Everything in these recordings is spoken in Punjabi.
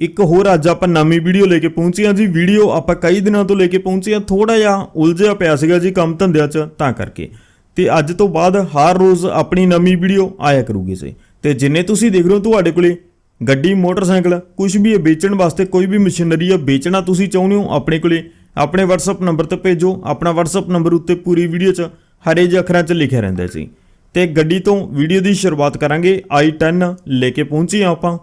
ਇੱਕ ਹੋਰ ਅੱਜ ਆਪਾਂ ਨਵੀਂ ਵੀਡੀਓ ਲੈ ਕੇ ਪਹੁੰਚੇ ਹਾਂ ਜੀ। ਵੀਡੀਓ ਆਪਾਂ ਕਈ ਦਿਨਾਂ ਤੋਂ ਲੈ ਕੇ ਪਹੁੰਚੇ ਹਾਂ। ਥੋੜਾ ਜਿਹਾ ਉਲਝਿਆ ਪਿਆ ਸੀਗਾ ਜੀ ਕੰਮ ਧੰਦਿਆਂ 'ਚ, ਤਾਂ ਕਰਕੇ। ਤੇ ਅੱਜ ਤੋਂ ਬਾਅਦ ਹਰ ਰੋਜ਼ ਆਪਣੀ ਨਵੀਂ ਵੀਡੀਓ ਆਇਆ ਕਰੂਗੀ ਜੀ। ਤੇ ਜਿੰਨੇ ਤੁਸੀਂ ਦੇਖ ਰਹੇ ਹੋ ਤੁਹਾਡੇ ਕੋਲੇ ਗੱਡੀ, ਮੋਟਰਸਾਈਕਲ ਕੁਝ ਵੀ ਹੈ ਵੇਚਣ ਵਾਸਤੇ ਕੋਈ ਵੀ ਮਸ਼ੀਨਰੀ ਆ ਵੇਚਣਾ ਤੁਸੀਂ ਚਾਹੁੰਦੇ ਹੋ, ਆਪਣੇ ਕੋਲੇ ਆਪਣੇ WhatsApp ਨੰਬਰ ਤੇ ਭੇਜੋ। ਆਪਣਾ WhatsApp ਨੰਬਰ ਉੱਤੇ ਪੂਰੀ ਵੀਡੀਓ 'ਚ ਹਰੇ ਜਿਹੇ ਅੱਖਰਾਂ 'ਚ ਲਿਖਿਆ ਰਹਿੰਦਾ ਸੀ ਤੇ ਗੱਡੀ ਤੋਂ ਵੀਡੀਓ ਦੀ ਸ਼ੁਰੂਆਤ ਕਰਾਂਗੇ। i10 ਲੈ ਕੇ ਪਹੁੰਚੇ ਹਾਂ ਆਪਾਂ।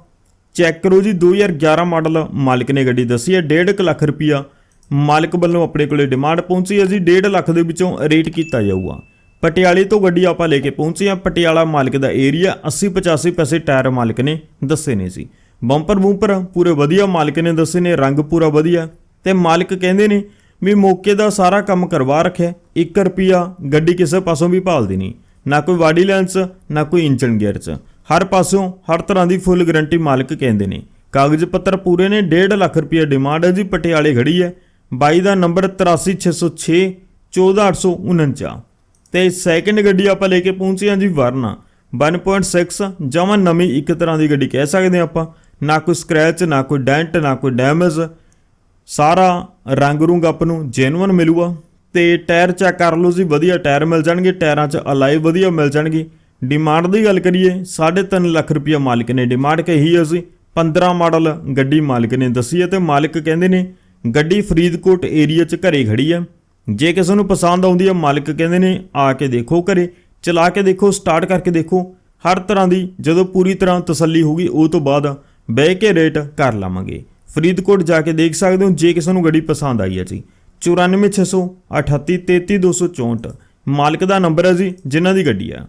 ਚੈੱਕ ਕਰੋ ਜੀ 2011 ਮਾਡਲ ਮਾਲਕ ਨੇ ਗੱਡੀ ਦੱਸੀ ਹੈ 1.5 ਲੱਖ ਰੁਪਿਆ ਮਾਲਕ ਵੱਲੋਂ ਆਪਣੇ ਕੋਲੇ ਡਿਮਾਂਡ ਪਹੁੰਚੀ ਹੈ ਜੀ 1.5 ਲੱਖ ਦੇ ਵਿੱਚੋਂ ਰੇਟ ਕੀਤਾ ਜਾਊਗਾ। ਪਟਿਆਲੇ ਤੋਂ ਗੱਡੀ ਆਪਾਂ ਲੈ ਕੇ ਪਹੁੰਚੇ ਹਾਂ, ਪਟਿਆਲਾ ਮਾਲਕ ਦਾ ਏਰੀਆ 80 85 ਪੈਸੇ ਟਾਇਰ ਮਾਲਕ ਨੇ ਦੱਸੇ ਨੇ ਜੀ। ਬੰਪਰ ਬੂੰਪਰ ਪੂਰੇ ਵਧੀਆ ਮਾਲਕ ਨੇ ਦੱਸੇ ਨੇ, ਰੰਗ ਪੂਰਾ ਵਧੀਆ ਤੇ ਮਾਲਕ ਕਹਿੰਦੇ ਨੇ ਵੀ ਮੌਕੇ ਦਾ ਸਾਰਾ ਕੰਮ ਕਰਵਾ ਰੱਖਿਆ 1 ਰੁਪਿਆ ਗੱਡੀ ਕਿਸੇ ਪਾਸੋਂ ਵੀ ਭਾਲਦੀ ਨਹੀਂ, ਨਾ ਕੋਈ ਬਾਡੀ ਲੈਂਸ, ਨਾ ਕੋਈ ਇੰਜਨ ਗੇਅਰ 'ਚ। ਹਰ ਪਾਸੋਂ ਹਰ ਤਰ੍ਹਾਂ ਦੀ ਫੁੱਲ ਗਾਰੰਟੀ ਮਾਲਕ ਕਹਿੰਦੇ ਨੇ। ਕਾਗਜ਼ ਪੱਤਰ ਪੂਰੇ ਨੇ 1.5 ਲੱਖ ਰੁਪਏ ਡਿਮਾਂਡ ਹੈ ਜੀ, ਪਟਿਆਲੇ ਖੜੀ ਹੈ। ਬਾਈ ਦਾ ਨੰਬਰ 83606 14849 ਤੇ ਸੈਕਿੰਡ ਗੱਡੀ ਆਪਾਂ ਲੈ ਕੇ ਪਹੁੰਚੇ ਹਾਂ ਜੀ, ਵਰਨਾ। 1.6 ਜਮਾਂ ਨਵੀਂ ਇੱਕ ਤਰ੍ਹਾਂ ਦੀ ਗੱਡੀ ਕਹਿ ਸਕਦੇ ਹਾਂ ਆਪਾਂ। ਨਾ ਕੋਈ ਸਕ੍ਰੈਚ ਨਾ ਕੋਈ ਡੈਂਟ ਨਾ ਕੋਈ ਡੈਮੇਜ ਸਾਰਾ ਰੰਗ ਰੂੰਗ ਆਪ ਨੂੰ ਜੈਨੂਇਨ ਮਿਲੂਗਾ। ਤੇ ਟਾਇਰ ਚੈੱਕ ਕਰ ਲਓ ਜੀ, ਵਧੀਆ ਟਾਇਰ ਮਿਲ ਜਾਣਗੇ ਟਾਇਰਾਂ 'ਚ ਅਲਾਈ ਵਧੀਆ ਮਿਲ ਜਾਣਗੇ। ਡਿਮਾਂਡ ਦੀ ਗੱਲ ਕਰੀਏ 3.5 ਲੱਖ ਰੁਪਇਆ ਮਾਲਕ ਨੇ ਡਿਮਾਂਡ ਕਹੀ ਹੈ ਜੀ 15 ਮਾਡਲ ਗੱਡੀ ਮਾਲਕ ਨੇ ਦੱਸੀ ਹੈ ਤੇ ਮਾਲਕ ਕਹਿੰਦੇ ਨੇ, ਗੱਡੀ ਫਰੀਦਕੋਟ ਏਰੀਆ 'ਚ ਘਰੇ ਖੜੀ ਹੈ ਜੇ ਕਿਸੇ ਨੂੰ ਪਸੰਦ ਆਉਂਦੀ ਹੈ ਮਾਲਕ ਕਹਿੰਦੇ ਨੇ, ਆ ਕੇ ਦੇਖੋ ਘਰੇ। ਚਲਾ ਕੇ ਦੇਖੋ ਸਟਾਰਟ ਕਰਕੇ ਦੇਖੋ। ਹਰ ਤਰ੍ਹਾਂ ਦੀ, ਜਦੋਂ ਪੂਰੀ ਤਰ੍ਹਾਂ ਤਸੱਲੀ ਹੋਊਗੀ, ਉਹ ਤੋਂ ਬਾਅਦ ਬਹਿ ਕੇ ਰੇਟ ਕਰ ਲਾਵਾਂਗੇ। ਫਰੀਦਕੋਟ ਜਾ ਕੇ ਦੇਖ ਸਕਦੇ ਹੋ, ਜੇ ਕਿਸੇ ਨੂੰ ਗੱਡੀ ਪਸੰਦ ਆਈ ਹੈ ਜੀ। 9460833264 ਮਾਲਕ ਦਾ ਨੰਬਰ ਹੈ ਜੀ, ਜਿਨ੍ਹਾਂ ਦੀ ਗੱਡੀ ਆ।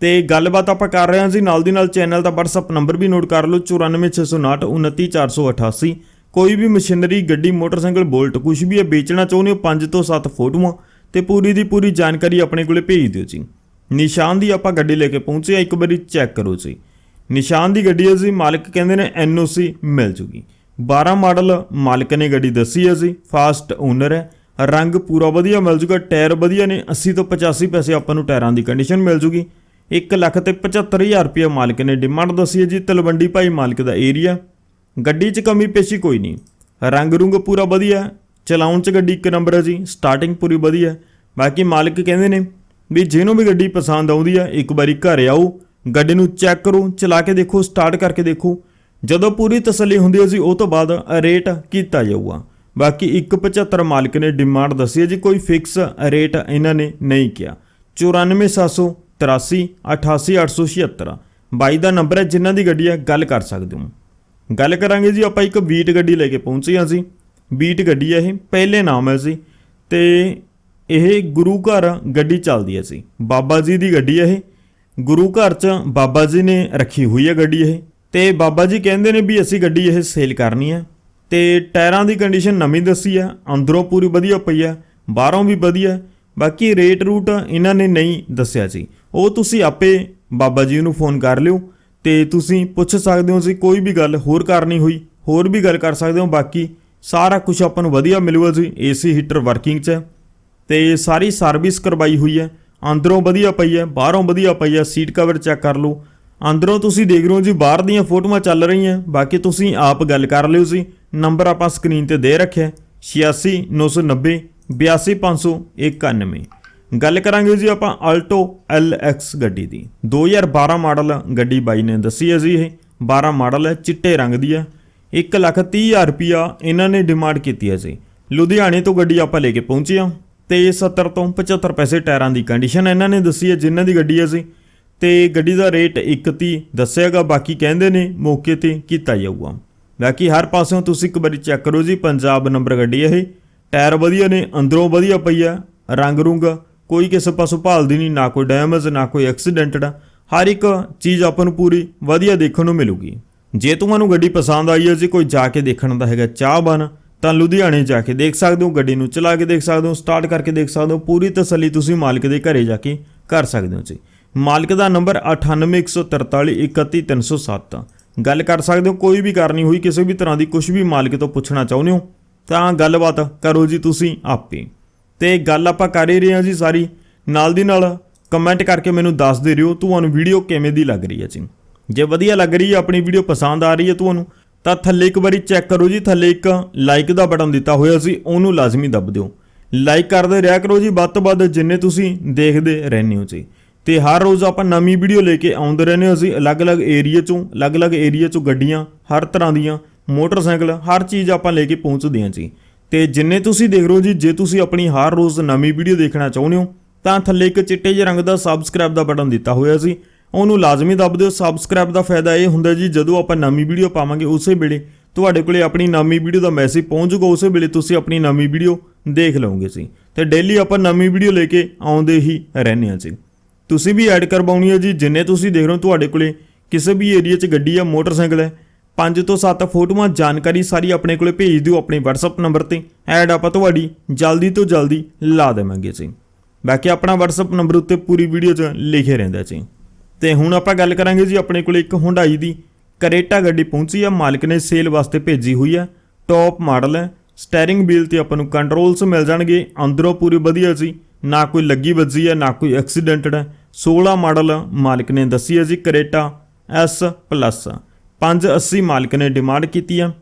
ਤੇ ਗੱਲਬਾਤ ਆਪਾਂ ਕਰ ਰਹੇ ਹਾਂ ਜੀ। ਨਾਲ ਦੀ ਨਾਲ ਚੈਨਲ ਦਾ WhatsApp ਨੰਬਰ ਵੀ ਨੋਟ ਕਰ ਲਓ 9460929488 ਕੋਈ ਵੀ ਮਸ਼ੀਨਰੀ ਗੱਡੀ ਮੋਟਰਸਾਈਕਲ ਬੋਲਟ ਕੁਝ ਵੀ ਹੈ ਵੇਚਣਾ ਚਾਹੁੰਦੇ ਹੋ 5 ਤੋਂ 7 ਫੋਟੋਆਂ ਤੇ ਪੂਰੀ ਦੀ ਪੂਰੀ ਜਾਣਕਾਰੀ ਆਪਣੇ ਕੋਲੇ ਭੇਜ ਦਿਓ ਜੀ। ਨਿਸ਼ਾਨ ਦੀ ਆਪਾਂ ਗੱਡੀ ਲੈ ਕੇ ਪਹੁੰਚੇ ਹਾਂ, ਇੱਕ ਵਾਰੀ ਚੈੱਕ ਕਰੋ ਜੀ। ਨਿਸ਼ਾਨ ਦੀ ਗੱਡੀ ਹੈ ਜੀ ਮਾਲਕ ਕਹਿੰਦੇ ਨੇ NOC ਮਿਲ ਜੂਗੀ। 12 ਮਾਡਲ ਮਾਲਕ ਨੇ ਗੱਡੀ ਦੱਸੀ ਹੈ ਜੀ ਫਾਸਟ ਓਨਰ ਹੈ। ਰੰਗ ਪੂਰਾ ਵਧੀਆ ਮਿਲ ਜੂਗਾ ਟਾਇਰ ਵਧੀਆ ਨੇ 80 ਤੋਂ 85 ਪੈਸੇ ਆਪਾਂ ਨੂੰ ਟਾਇਰਾਂ ਦੀ ਕੰਡੀਸ਼ਨ ਮਿਲ ਜੂਗੀ। 1 ਲੱਖ ਤੇ 75000 ਰੁਪਏ ਮਾਲਕ ਨੇ ਡਿਮਾਂਡ ਦੱਸੀ ਹੈ ਜੀ, ਤਲਵੰਡੀ ਭਾਈ ਮਾਲਕ ਦਾ ਏਰੀਆ। ਗੱਡੀ 'ਚ ਕਮੀ ਪੇਸ਼ੀ ਕੋਈ ਨਹੀਂ। ਰੰਗ ਰੁੰਗ ਪੂਰਾ ਵਧੀਆ ਚਲਾਉਣ 'ਚ ਗੱਡੀ ਇੱਕ ਨੰਬਰ ਹੈ ਜੀ ਸਟਾਰਟਿੰਗ ਪੂਰੀ ਵਧੀਆ ਬਾਕੀ ਮਾਲਕ ਕਹਿੰਦੇ ਨੇ ਵੀ ਜਿਹਨੂੰ ਵੀ ਗੱਡੀ ਪਸੰਦ ਆਉਂਦੀ ਹੈ, ਇੱਕ ਵਾਰੀ ਘਰ ਆਓ, ਗੱਡੀ ਨੂੰ ਚੈੱਕ ਕਰੋ, ਚਲਾ ਕੇ ਦੇਖੋ ਸਟਾਰਟ ਕਰਕੇ ਦੇਖੋ। ਜਦੋਂ ਪੂਰੀ ਤਸੱਲੀ ਹੁੰਦੀ ਹੈ ਜੀ, ਉਹ ਤੋਂ ਬਾਅਦ ਰੇਟ ਕੀਤਾ ਜਾਊਗਾ। ਬਾਕੀ 175 ਮਾਲਕ ਨੇ ਡਿਮਾਂਡ ਦੱਸੀ ਹੈ ਜੀ, ਕੋਈ ਫਿਕਸ ਰੇਟ ਇਹਨਾਂ ਨੇ ਨਹੀਂ ਕਿਹਾ। 94783 88876 ਬਾਈ ਦਾ ਨੰਬਰ ਹੈ, ਜਿਨ੍ਹਾਂ ਦੀ ਗੱਡੀ ਹੈ, ਗੱਲ ਕਰ ਸਕਦੇ ਹੋ। ਗੱਲ ਕਰਾਂਗੇ ਜੀ, ਆਪਾਂ ਇੱਕ ਬੀਟ ਗੱਡੀ ਲੈ ਕੇ ਪਹੁੰਚੇ ਹਾਂ ਜੀ। ਬੀਟ ਗੱਡੀ ਹੈ ਇਹ, ਪਹਿਲੇ ਨਾਮ ਹੈ ਜੀ। ਤੇ ਇਹ ਗੁਰੂ ਘਰ ਗੱਡੀ ਚੱਲਦੀ ਹੈ ਜੀ। ਬਾਬਾ ਜੀ ਦੀ ਗੱਡੀ ਹੈ ਇਹ। ਗੁਰੂ ਘਰ 'ਚ ਬਾਬਾ ਜੀ ਨੇ ਰੱਖੀ ਹੋਈ ਹੈ ਗੱਡੀ ਇਹ। ਤੇ ਬਾਬਾ ਜੀ ਕਹਿੰਦੇ ਨੇ ਵੀ ਅਸੀਂ ਗੱਡੀ ਇਹ ਸੇਲ ਕਰਨੀ ਹੈ। ਤੇ ਟਾਇਰਾਂ ਦੀ ਕੰਡੀਸ਼ਨ ਨਵੀਂ ਦੱਸੀ ਹੈ, ਅੰਦਰੋਂ ਪੂਰੀ ਵਧੀਆ ਪਈ ਹੈ, ਬਾਹਰੋਂ ਵੀ ਵਧੀਆ। ਬਾਕੀ ਰੇਟ ਰੂਟ ਇਹਨਾਂ ਨੇ ਨਹੀਂ ਦੱਸਿਆ ਜੀ। ਉਹ ਤੁਸੀਂ ਆਪੇ ਬਾਬਾ ਜੀ ਨੂੰ ਫੋਨ ਕਰ ਲਿਓ ਤੇ ਤੁਸੀਂ ਪੁੱਛ ਸਕਦੇ ਹੋ ਜੀ, ਕੋਈ ਵੀ ਗੱਲ ਹੋਰ ਕਰਨੀ ਹੋਈ, ਹੋਰ ਵੀ ਗੱਲ ਕਰ ਸਕਦੇ ਹੋ, ਬਾਕੀ ਸਾਰਾ ਕੁਝ ਆਪਾਂ ਨੂੰ ਵਧੀਆ ਮਿਲੂਗਾ ਜੀ ਏਸੀ ਹੀਟਰ ਵਰਕਿੰਗ 'ਚ। ਹੈ ਤੇ ਸਾਰੀ ਸਰਵਿਸ ਕਰਵਾਈ ਹੋਈ ਹੈ, ਅੰਦਰੋਂ ਵਧੀਆ ਪਈ ਹੈ, ਬਾਹਰੋਂ ਵਧੀਆ ਪਈ ਹੈ ਸੀਟ ਕਵਰ ਚੈੱਕ ਕਰ ਲਓ। ਅੰਦਰੋਂ ਤੁਸੀਂ ਦੇਖ ਰਹੇ ਹੋ ਜੀ, ਬਾਹਰ ਦੀਆਂ ਫੋਟੋਆਂ ਚੱਲ ਰਹੀਆਂ, ਬਾਕੀ ਤੁਸੀਂ ਆਪ ਗੱਲ ਕਰ ਲਿਓ ਜੀ। ਨੰਬਰ ਆਪਾਂ ਸਕਰੀਨ ਤੇ ਦੇ ਰੱਖਿਆ 86990 82591 ਗੱਲ ਕਰਾਂਗੇ ਜੀ ਆਪਾਂ ਆਲਟੋ LX ਗੱਡੀ ਦੀ। 2012 ਮਾਡਲ ਗੱਡੀ ਬਾਈ ਨੇ ਦੱਸੀ ਹੈ ਜੀ ਇਹ। 12 ਮਾਡਲ ਹੈ, ਚਿੱਟੇ ਰੰਗ ਦੀ ਹੈ। 130000 ਰੁਪਿਆ ਇਹਨਾਂ ਨੇ ਡਿਮਾਂਡ ਕੀਤੀ ਹੈ ਜੀ। ਲੁਧਿਆਣੇ ਤੋਂ ਗੱਡੀ ਆਪਾਂ ਲੈ ਕੇ ਪਹੁੰਚੇ ਹਾਂ ਤੇ 70 ਤੋਂ 75 ਪੈਸੇ ਟਾਇਰਾਂ ਦੀ ਕੰਡੀਸ਼ਨ ਇਹਨਾਂ ਨੇ ਦੱਸੀ ਹੈ, ਜਿਨ੍ਹਾਂ ਦੀ ਗੱਡੀ ਹੈ ਜੀ। ਤੇ ਗੱਡੀ ਦਾ ਰੇਟ 130 ਦੱਸਿਆਗਾ, ਬਾਕੀ ਕਹਿੰਦੇ ਨੇ ਮੌਕੇ ਤੇ ਕੀਤਾ ਜਾਊਗਾ। ਬਾਕੀ ਹਰ ਪਾਸਿਓਂ ਤੁਸੀਂ ਇੱਕ ਵਾਰੀ ਚੈੱਕ ਕਰੋ ਜੀ, ਪੰਜਾਬ ਨੰਬਰ ਗੱਡੀ ਇਹ। ਟਾਇਰ ਵਧੀਆ ਨੇ, ਅੰਦਰੋਂ ਵਧੀਆ ਪਈ ਆ ਰੰਗ ਰੂੰਗਾ ਕੋਈ ਕਿਸੇ ਪਾਸੋਂ ਭਾਲਦੀ ਨਹੀਂ, ਨਾ ਕੋਈ ਡੈਮੇਜ ਨਾ ਕੋਈ ਐਕਸੀਡੈਂਟਡ ਹਰ ਇੱਕ ਚੀਜ਼ ਆਪਾਂ ਨੂੰ ਪੂਰੀ ਵਧੀਆ ਦੇਖਣ ਨੂੰ ਮਿਲੂਗੀ। ਜੇ ਤੁਹਾਨੂੰ ਗੱਡੀ ਪਸੰਦ ਆਈ ਹੈ ਜੀ, ਕੋਈ ਜਾ ਕੇ ਦੇਖਣ ਦਾ ਹੈਗਾ ਚਾਹ ਬਨ ਤਾਂ ਲੁਧਿਆਣੇ ਜਾ ਕੇ ਦੇਖ ਸਕਦੇ ਹੋ, ਗੱਡੀ ਨੂੰ ਚਲਾ ਕੇ ਦੇਖ ਸਕਦੇ ਹੋ ਸਟਾਰਟ ਕਰਕੇ ਦੇਖ ਸਕਦੇ ਹੋ, ਪੂਰੀ ਤਸੱਲੀ ਤੁਸੀਂ ਮਾਲਕ ਦੇ ਘਰੇ ਜਾ ਕੇ ਕਰ ਸਕਦੇ ਹੋ ਜੀ। ਮਾਲਕ ਦਾ ਨੰਬਰ 9814431307 ਗੱਲ ਕਰ ਸਕਦੇ ਹੋ, ਕੋਈ ਵੀ ਕਰਨੀ ਹੋਈ, ਕਿਸੇ ਵੀ ਤਰ੍ਹਾਂ ਦੀ ਕੁਝ ਵੀ ਮਾਲਕ ਤੋਂ ਪੁੱਛਣਾ ਚਾਹੁੰਦੇ ਹੋ, ਤਾਂ ਗੱਲਬਾਤ ਕਰੋ ਜੀ ਤੁਸੀਂ ਆਪੇ। ਤੇ ਗੱਲ ਆਪਾਂ ਕਰ ਹੀ ਰਹੇ ਹਾਂ ਜੀ ਸਾਰੀ। ਨਾਲ ਦੀ ਨਾਲ ਕਮੈਂਟ ਕਰਕੇ ਮੈਨੂੰ ਦੱਸ ਦੇ ਰਿਓ ਤੁਹਾਨੂੰ ਵੀਡੀਓ ਕਿਵੇਂ ਦੀ ਲੱਗ ਰਹੀ ਹੈ ਜੀ। ਜੇ ਵਧੀਆ ਲੱਗ ਰਹੀ ਹੈ, ਆਪਣੀ ਵੀਡੀਓ ਪਸੰਦ ਆ ਰਹੀ ਹੈ ਤੁਹਾਨੂੰ, ਤਾਂ ਥੱਲੇ ਇੱਕ ਵਾਰੀ ਚੈੱਕ ਕਰੋ ਜੀ, ਥੱਲੇ ਇੱਕ ਲਾਈਕ ਦਾ ਬਟਨ ਦਿੱਤਾ ਹੋਇਆ ਸੀ, ਉਹਨੂੰ ਲਾਜ਼ਮੀ ਦੱਬ ਦਿਓ। ਲਾਈਕ ਕਰਦੇ ਰਿਹਾ ਕਰੋ ਜੀ, ਵੱਧ ਤੋਂ ਵੱਧ ਜਿੰਨੇ ਤੁਸੀਂ ਦੇਖਦੇ ਰਹਿੰਦੇ ਹੋ ਜੀ। ਤੇ ਹਰ ਰੋਜ਼ ਆਪਾਂ ਨਵੀਂ ਵੀਡੀਓ ਲੈ ਕੇ ਆਉਂਦੇ ਰਹਿੰਦੇ ਹਾਂ ਅਸੀਂ ਅਲੱਗ-ਅਲੱਗ ਏਰੀਆ ਚੋਂ, ਅਲੱਗ-ਅਲੱਗ ਏਰੀਆ ਚੋਂ ਗੱਡੀਆਂ, ਹਰ ਤਰ੍ਹਾਂ ਦੀਆਂ, ਮੋਟਰਸਾਈਕਲ, ਹਰ ਚੀਜ਼ ਆਪਾਂ ਲੈ ਕੇ ਪਹੁੰਚਦੇ ਹਾਂ ਜੀ। ਤੇ ਜਿੰਨੇ ਤੁਸੀਂ ਦੇਖ ਰਹੇ ਹੋ ਜੀ, ਜੇ ਤੁਸੀਂ ਆਪਣੀ ਹਰ ਰੋਜ਼ ਨਵੀਂ ਵੀਡੀਓ ਦੇਖਣਾ ਚਾਹੁੰਦੇ ਹੋ, ਤਾਂ ਥੱਲੇ ਇੱਕ ਚਿੱਟੇ ਜਿਹੇ ਰੰਗ ਦਾ ਸਬਸਕ੍ਰਾਈਬ ਦਾ ਬਟਨ ਦਿੱਤਾ ਹੋਇਆ ਸੀ। ਉਹਨੂੰ ਲਾਜ਼ਮੀ ਦੱਬ ਦਿਓ। ਸਬਸਕ੍ਰਾਈਬ ਦਾ ਫਾਇਦਾ ਇਹ ਹੁੰਦਾ ਜੀ, ਜਦੋਂ ਆਪਾਂ ਨਵੀਂ ਵੀਡੀਓ ਪਾਵਾਂਗੇ ਉਸੇ ਵੇਲੇ ਤੁਹਾਡੇ ਕੋਲੇ ਆਪਣੀ ਨਵੀਂ ਵੀਡੀਓ ਦਾ ਮੈਸੇਜ ਪਹੁੰਚ ਜਾਊਗਾ, ਉਸੇ ਵੇਲੇ ਤੁਸੀਂ ਆਪਣੀ ਨਵੀਂ ਵੀਡੀਓ ਦੇਖ ਲਓਗੇ ਸੀ ਤੇ ਡੇਲੀ ਆਪਾਂ ਨਵੀਂ ਵੀਡੀਓ ਲੈ ਕੇ ਆਉਂਦੇ ਹੀ ਰਹਿੰਦੇ ਹਾਂ ਜੀ। ਤੁਸੀਂ ਵੀ ਐਡ ਕਰਵਾਉਣੀ ਹੈ ਜੀ। ਜਿੰਨੇ ਤੁਸੀਂ ਦੇਖ ਰਹੇ ਹੋ, ਤੁਹਾਡੇ ਕੋਲੇ ਕਿਸੇ ਵੀ ਏਰੀਆ 'ਚ ਗੱਡੀ ਆ ਮੋਟਰਸਾਈਕਲ ਹੈ 5 ਤੋਂ 7 ਫੋਟੋਆਂ ਜਾਣਕਾਰੀ ਸਾਰੀ ਆਪਣੇ ਕੋਲੇ ਭੇਜ ਦਿਓ ਆਪਣੇ WhatsApp ਨੰਬਰ ਤੇ। ਐਡ ਆਪਾਂ ਤੁਹਾਡੀ ਜਲਦੀ ਤੋਂ ਜਲਦੀ ਲਾ ਦੇਵਾਂਗੇ ਜੀ। ਬਾਕੀ ਆਪਣਾ WhatsApp ਨੰਬਰ ਉੱਤੇ ਪੂਰੀ ਵੀਡੀਓ 'ਚ ਲਿਖੇ ਰਹਿੰਦਾ ਜੀ। ਤੇ ਹੁਣ ਆਪਾਂ ਗੱਲ ਕਰਾਂਗੇ ਜੀ ਆਪਣੇ ਕੋਲੇ ਇੱਕ ਹੁੰਡਾਈ ਦੀ ਕਰੇਟਾ ਗੱਡੀ ਪਹੁੰਚੀ ਆ, ਮਾਲਕ ਨੇ ਸੇਲ ਵਾਸਤੇ ਭੇਜੀ ਹੋਈ ਆ। ਟੌਪ ਮਾਡਲ ਹੈ। ਸਟੀਅਰਿੰਗ ਵੀਲ ਤੇ ਆਪਾਂ ਨੂੰ ਕੰਟਰੋਲਸ ਮਿਲ ਜਾਣਗੇ। ਅੰਦਰੋਂ ਪੂਰੀ ਵਧੀਆ ਜੀ। ਨਾ ਕੋਈ ਲੱਗੀ ਵੱਜੀ ਹੈ ਨਾ ਕੋਈ ਐਕਸੀਡੈਂਟਡ ਹੈ। 16 ਮਾਡਲ ਮਾਲਕ ਨੇ ਦੱਸੀ ਹੈ ਜੀ ਕਰੇਟਾ S ਪਲੱਸ 580 ਮਾਲਕ ਨੇ ਡਿਮਾਂਡ ਕੀਤੀ ਆ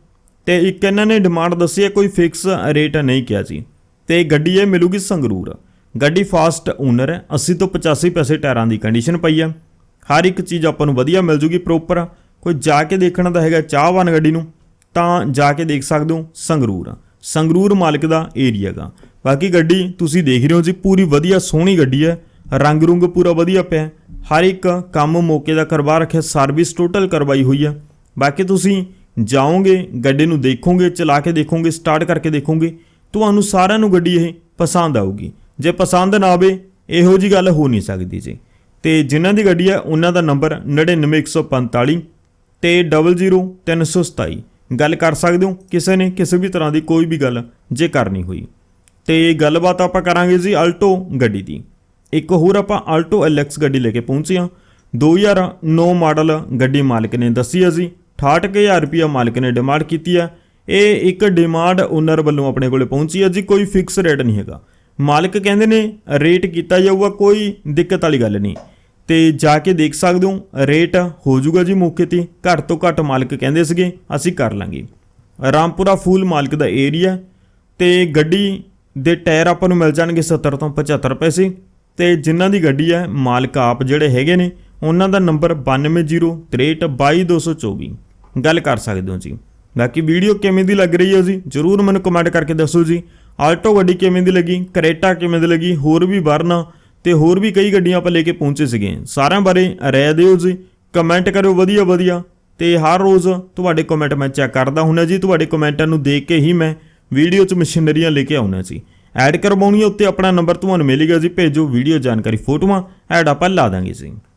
ਤੇ ਇੱਕ ਇਹਨਾਂ ਨੇ ਡਿਮਾਂਡ ਦੱਸੀ ਹੈ, ਕੋਈ ਫਿਕਸ ਰੇਟ ਨਹੀਂ ਕਿਹਾ ਜੀ। ਤੇ ਗੱਡੀ ਇਹ ਮਿਲੂਗੀ ਸੰਗਰੂਰ। ਗੱਡੀ ਫਾਸਟ ਓਨਰ ਹੈ 80 ਤੋਂ 85 ਪੈਸੇ ਟਾਇਰਾਂ ਦੀ ਕੰਡੀਸ਼ਨ ਪਈ ਆ। ਹਰ ਇੱਕ ਚੀਜ਼ ਆਪਾਂ ਨੂੰ ਵਧੀਆ ਮਿਲ ਜੂਗੀ ਪ੍ਰੋਪਰ ਕੋਈ ਜਾ ਕੇ ਦੇਖਣਾ ਤਾਂ ਹੈਗਾ ਚਾਹਵਾਨ ਗੱਡੀ ਨੂੰ, ਤਾਂ ਜਾ ਕੇ ਦੇਖ ਸਕਦੇ ਹੋ ਸੰਗਰੂਰ। ਸੰਗਰੂਰ ਮਾਲਕ ਦਾ ਏਰੀਆ ਗਾ। ਬਾਕੀ ਗੱਡੀ ਤੁਸੀਂ ਦੇਖ ਰਹੇ ਹੋ ਜੀ, ਪੂਰੀ ਵਧੀਆ ਸੋਹਣੀ ਗੱਡੀ ਹੈ। ਰੰਗ ਰੁੰਗ ਪੂਰਾ ਵਧੀਆ ਪਿਆ। ਹਰ ਇੱਕ ਕੰਮ ਮੌਕੇ ਦਾ ਕਰਵਾ ਰੱਖਿਆ ਸਰਵਿਸ ਟੋਟਲ ਕਰਵਾਈ ਹੋਈ ਹੈ ਬਾਕੀ ਤੁਸੀਂ ਜਾਓਗੇ, ਗੱਡੀ ਨੂੰ ਦੇਖੋਗੇ, ਚਲਾ ਕੇ ਦੇਖੋਗੇ ਸਟਾਰਟ ਕਰਕੇ ਦੇਖੋਗੇ, ਤੁਹਾਨੂੰ ਸਾਰਿਆਂ ਨੂੰ ਗੱਡੀ ਇਹ ਪਸੰਦ ਆਊਗੀ। ਜੇ ਪਸੰਦ ਨਾ ਆਵੇ, ਇਹੋ ਜੀ ਗੱਲ ਹੋ ਨਹੀਂ ਸਕਦੀ ਜੀ। ਤੇ ਜਿਨ੍ਹਾਂ ਦੀ ਗੱਡੀ ਹੈ ਉਹਨਾਂ ਦਾ ਨੰਬਰ 99145 ਤੇ 00327 ਗੱਲ ਕਰ ਸਕਦੇ ਹੋ, ਕਿਸੇ ਨੇ ਕਿਸੇ ਵੀ ਤਰ੍ਹਾਂ ਦੀ ਕੋਈ ਵੀ ਗੱਲ ਜੇ ਕਰਨੀ ਹੋਈ। ਤੇ ਗੱਲਬਾਤ ਆਪਾਂ ਕਰਾਂਗੇ ਜੀ ਅਲਟੋ ਗੱਡੀ ਦੀ। ਇੱਕ ਹੋਰ ਆਪਾਂ ਆਲਟੋ ਐਲਐਕਸ ਗੱਡੀ ਲੈ ਕੇ ਪਹੁੰਚੇ ਹਾਂ। 2009 ਮਾਡਲ ਗੱਡੀ ਮਾਲਕ ਨੇ ਦੱਸੀ ਹੈ ਜੀ। 68000 ਰੁਪਿਆ ਮਾਲਕ ਨੇ ਡਿਮਾਂਡ ਕੀਤੀ ਹੈ। ਇਹ ਇੱਕ ਡਿਮਾਂਡ ਓਨਰ ਵੱਲੋਂ ਆਪਣੇ ਕੋਲੇ ਪਹੁੰਚੀ ਹੈ ਜੀ, ਕੋਈ ਫਿਕਸ ਰੇਟ ਨਹੀਂ ਹੈਗਾ। ਮਾਲਕ ਕਹਿੰਦੇ ਨੇ ਰੇਟ ਕੀਤਾ ਜਾਊਗਾ, ਕੋਈ ਦਿੱਕਤ ਵਾਲੀ ਗੱਲ ਨਹੀਂ। ਤੇ ਜਾ ਕੇ ਦੇਖ ਸਕਦੇ ਹੋ ਰੇਟ ਹੋ ਜਾਊਗਾ ਜੀ ਮੌਕੇ ਤੇ, ਘੱਟ ਤੋਂ ਘੱਟ ਮਾਲਕ ਕਹਿੰਦੇ ਸੀਗੇ, ਅਸੀਂ ਕਰ ਲਾਂਗੇ। ਰਾਮਪੁਰਾ ਫੂਲ ਮਾਲਕ ਦਾ ਏਰੀਆ ਤੇ ਗੱਡੀ ਦੇ ਟਾਇਰ ਆਪਾਂ ਨੂੰ ਮਿਲ ਜਾਣਗੇ 70 ਤੋਂ 75 ਪੈਸੇ। ਤੇ ਜਿਨ੍ਹਾਂ ਦੀ ਗੱਡੀ ਹੈ, ਮਾਲਕ ਆਪ ਜਿਹੜੇ ਹੈਗੇ ਨੇ, ਉਹਨਾਂ ਦਾ ਨੰਬਰ 9203622224 ਗੱਲ ਕਰ ਸਕਦੇ ਹੋ ਜੀ। ਬਾਕੀ ਵੀਡੀਓ ਕਿਵੇਂ ਦੀ ਲੱਗ ਰਹੀ ਹੈ ਜੀ, ਜਰੂਰ ਮੈਨੂੰ ਕਮੈਂਟ ਕਰਕੇ ਦੱਸੋ ਜੀ। ਆਲਟੋ ਗੱਡੀ ਕਿਵੇਂ ਦੀ ਲੱਗੀ, ਕਰੇਟਾ ਕਿਵੇਂ ਦੀ ਲੱਗੀ, ਹੋਰ ਵੀ ਵਰਨਾ ਤੇ ਹੋਰ ਵੀ ਕਈ ਗੱਡੀਆਂ ਆਪਾਂ ਲੈ ਕੇ ਪਹੁੰਚੇ ਸੀਗੇ। ਸਾਰਿਆਂ ਬਾਰੇ ਰਾਏ ਦਿਓ ਜੀ ਕਮੈਂਟ ਕਰਿਓ ਵਧੀਆ ਵਧੀਆ ਤੇ ਹਰ ਰੋਜ਼ ਤੁਹਾਡੇ ਕਮੈਂਟ ਮੈਂ ਚੈੱਕ ਕਰਦਾ ਹੁੰਦਾ ਜੀ, ਤੁਹਾਡੇ ਕਮੈਂਟਾਂ ਨੂੰ ਦੇਖ ਕੇ ਹੀ ਮੈਂ ਵੀਡੀਓ 'ਚ ਮਸ਼ੀਨਰੀਆਂ ਲੈ ਕੇ ਆਉਣਾ ਜੀ। ਐਡ ਕਰਵਾਉਣੀ ਹੈ, ਉੱਤੇ ਆਪਣਾ ਨੰਬਰ ਤੁਹਾਨੂੰ ਮਿਲੇਗਾ ਜੀ, ਭੇਜੋ ਵੀਡੀਓ ਜਾਣਕਾਰੀ ਫੋਟੋਆਂ ਐਡ ਆਪਾਂ ਲਾ ਦਾਂਗੇ ਜੀ।